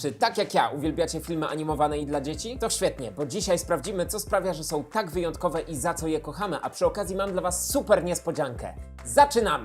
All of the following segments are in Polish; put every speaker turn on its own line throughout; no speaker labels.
Czy tak jak ja uwielbiacie filmy animowane i dla dzieci? To świetnie, bo dzisiaj sprawdzimy, co sprawia, że są tak wyjątkowe i za co je kochamy, a przy okazji mam dla Was super niespodziankę. Zaczynamy!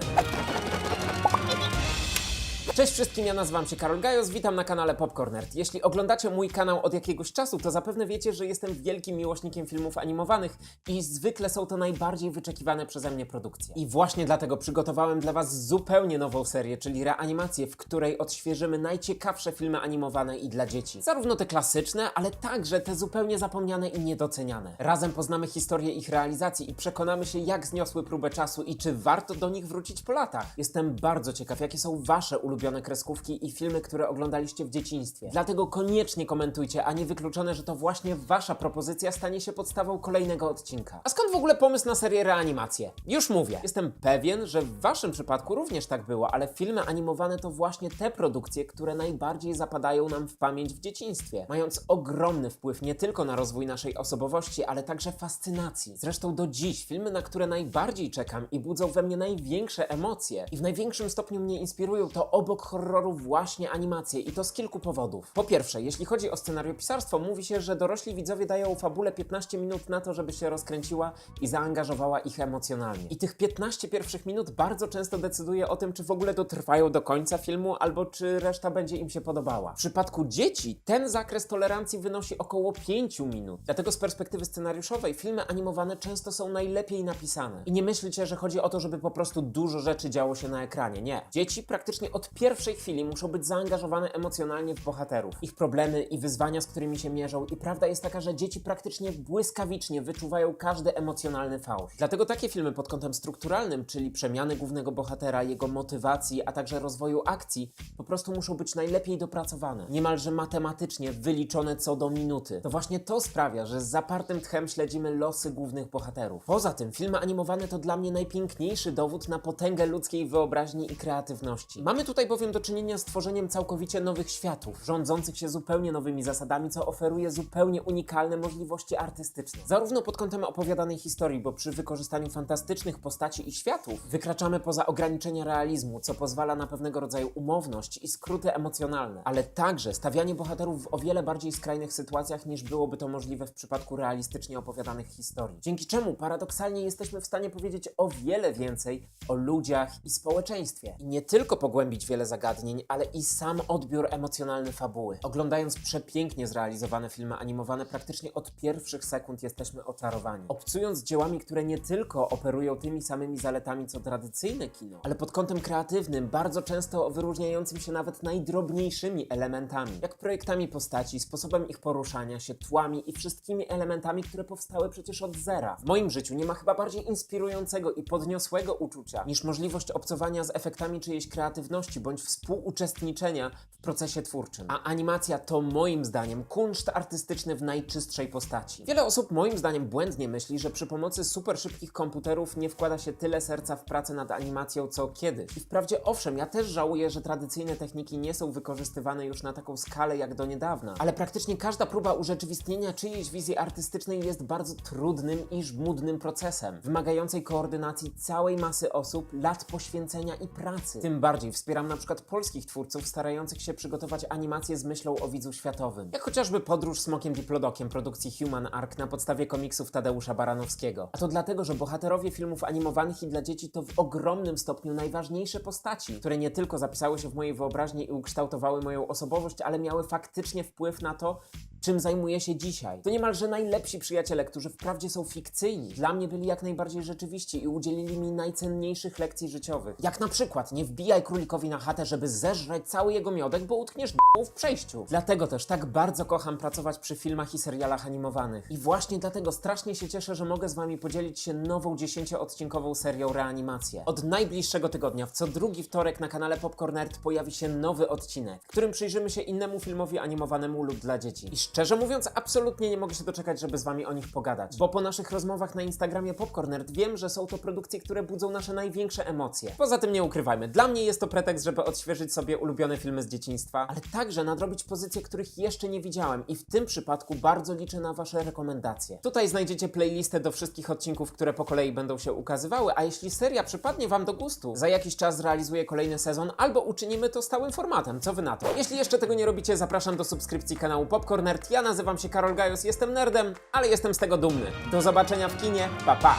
Cześć wszystkim, ja nazywam się Karol Gajos, witam na kanale Popcorn Nerd. Jeśli oglądacie mój kanał od jakiegoś czasu, to zapewne wiecie, że jestem wielkim miłośnikiem filmów animowanych i zwykle są to najbardziej wyczekiwane przeze mnie produkcje. I właśnie dlatego przygotowałem dla Was zupełnie nową serię, czyli reanimację, w której odświeżymy najciekawsze filmy animowane i dla dzieci. Zarówno te klasyczne, ale także te zupełnie zapomniane i niedoceniane. Razem poznamy historię ich realizacji i przekonamy się, jak zniosły próbę czasu i czy warto do nich wrócić po latach. Jestem bardzo ciekaw, jakie są Wasze ulubione kreskówki i filmy, które oglądaliście w dzieciństwie. Dlatego koniecznie komentujcie, a nie wykluczone, że to właśnie Wasza propozycja stanie się podstawą kolejnego odcinka. A skąd w ogóle pomysł na serię reanimację? Już mówię. Jestem pewien, że w Waszym przypadku również tak było, ale filmy animowane to właśnie te produkcje, które najbardziej zapadają nam w pamięć w dzieciństwie, mając ogromny wpływ nie tylko na rozwój naszej osobowości, ale także fascynacji. Zresztą do dziś filmy, na które najbardziej czekam i budzą we mnie największe emocje i w największym stopniu mnie inspirują, to obok horroru właśnie animacje i to z kilku powodów. Po pierwsze, jeśli chodzi o scenariopisarstwo, mówi się, że dorośli widzowie dają fabule 15 minut na to, żeby się rozkręciła i zaangażowała ich emocjonalnie. I tych 15 pierwszych minut bardzo często decyduje o tym, czy w ogóle dotrwają do końca filmu, albo czy reszta będzie im się podobała. W przypadku dzieci ten zakres tolerancji wynosi około 5 minut. Dlatego z perspektywy scenariuszowej filmy animowane często są najlepiej napisane. I nie myślcie, że chodzi o to, żeby po prostu dużo rzeczy działo się na ekranie. Nie. Dzieci praktycznie od pierwszej chwili muszą być zaangażowane emocjonalnie w bohaterów, ich problemy i wyzwania, z którymi się mierzą. I prawda jest taka, że dzieci praktycznie błyskawicznie wyczuwają każdy emocjonalny fałsz. Dlatego takie filmy pod kątem strukturalnym, czyli przemiany głównego bohatera, jego motywacji, a także rozwoju akcji, po prostu muszą być najlepiej dopracowane. Niemalże matematycznie wyliczone co do minuty. To właśnie to sprawia, że z zapartym tchem śledzimy losy głównych bohaterów. Poza tym, filmy animowane to dla mnie najpiękniejszy dowód na potęgę ludzkiej wyobraźni i kreatywności. Mamy tutaj bowiem do czynienia z tworzeniem całkowicie nowych światów, rządzących się zupełnie nowymi zasadami, co oferuje zupełnie unikalne możliwości artystyczne. Zarówno pod kątem opowiadanej historii, bo przy wykorzystaniu fantastycznych postaci i światów wykraczamy poza ograniczenia realizmu, co pozwala na pewnego rodzaju umowność i skróty emocjonalne, ale także stawianie bohaterów w o wiele bardziej skrajnych sytuacjach niż byłoby to możliwe w przypadku realistycznie opowiadanych historii. Dzięki czemu paradoksalnie jesteśmy w stanie powiedzieć o wiele więcej o ludziach i społeczeństwie. I nie tylko pogłębić wiele zagadnień, ale i sam odbiór emocjonalny fabuły. Oglądając przepięknie zrealizowane filmy animowane, praktycznie od pierwszych sekund jesteśmy oczarowani. Obcując dziełami, które nie tylko operują tymi samymi zaletami co tradycyjne kino, ale pod kątem kreatywnym, bardzo często wyróżniającym się nawet najdrobniejszymi elementami, jak projektami postaci, sposobem ich poruszania się, tłami i wszystkimi elementami, które powstały przecież od zera. W moim życiu nie ma chyba bardziej inspirującego i podniosłego uczucia niż możliwość obcowania z efektami czyjejś kreatywności bądź współuczestniczenia procesie twórczym. A animacja to moim zdaniem kunszt artystyczny w najczystszej postaci. Wiele osób moim zdaniem błędnie myśli, że przy pomocy super szybkich komputerów nie wkłada się tyle serca w pracę nad animacją co kiedyś. I wprawdzie owszem, ja też żałuję, że tradycyjne techniki nie są wykorzystywane już na taką skalę jak do niedawna, ale praktycznie każda próba urzeczywistnienia czyjejś wizji artystycznej jest bardzo trudnym i żmudnym procesem, wymagającej koordynacji całej masy osób, lat poświęcenia i pracy. Tym bardziej wspieram na przykład polskich twórców starających się przygotować animację z myślą o widzu światowym, jak chociażby Podróż Smokiem Diplodokiem produkcji Human Arc na podstawie komiksów Tadeusza Baranowskiego. A to dlatego, że bohaterowie filmów animowanych i dla dzieci to w ogromnym stopniu najważniejsze postaci, które nie tylko zapisały się w mojej wyobraźni i ukształtowały moją osobowość, ale miały faktycznie wpływ na to, czym zajmuję się dzisiaj. To niemalże najlepsi przyjaciele, którzy wprawdzie są fikcyjni, dla mnie byli jak najbardziej rzeczywiści i udzielili mi najcenniejszych lekcji życiowych. Jak na przykład, nie wbijaj królikowi na chatę, żeby zeżreć cały jego miodek, bo utkniesz w przejściu. Dlatego też tak bardzo kocham pracować przy filmach i serialach animowanych. I właśnie dlatego strasznie się cieszę, że mogę z wami podzielić się nową 10-odcinkową serią reanimację. Od najbliższego tygodnia, w co drugi wtorek na kanale Popcorn Nerd pojawi się nowy odcinek, w którym przyjrzymy się innemu filmowi animowanemu lub dla dzieci. I Szczerze mówiąc, absolutnie nie mogę się doczekać, żeby z wami o nich pogadać, bo po naszych rozmowach na Instagramie Popcornert wiem, że są to produkcje, które budzą nasze największe emocje. Poza tym nie ukrywajmy, dla mnie jest to pretekst, żeby odświeżyć sobie ulubione filmy z dzieciństwa, ale także nadrobić pozycje, których jeszcze nie widziałem i w tym przypadku bardzo liczę na wasze rekomendacje. Tutaj znajdziecie playlistę do wszystkich odcinków, które po kolei będą się ukazywały, a jeśli seria przypadnie wam do gustu, za jakiś czas zrealizuję kolejny sezon albo uczynimy to stałym formatem. Co wy na to? Jeśli jeszcze tego nie robicie, zapraszam do subskrypcji kanału Popcorn Nerd. Ja nazywam się Karol Gajos, jestem nerdem, ale jestem z tego dumny. Do zobaczenia w kinie. Pa pa!